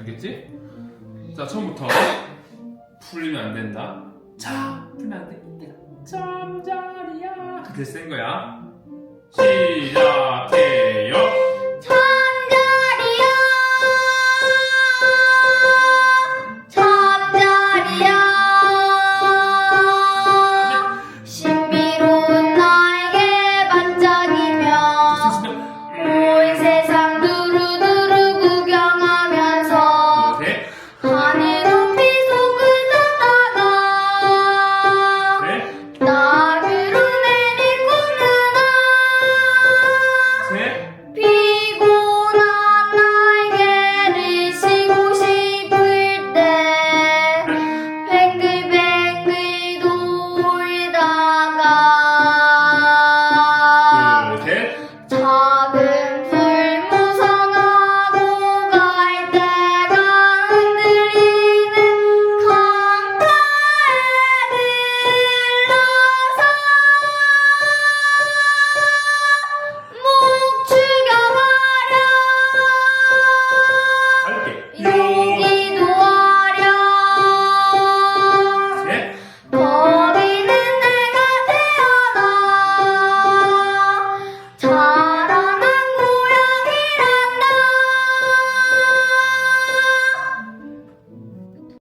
알겠지? 자 처음부터 풀리면 안 된다. 자 풀면 안 됩니다. 잠자리야. 그렇게 센 거야. 시작해. time.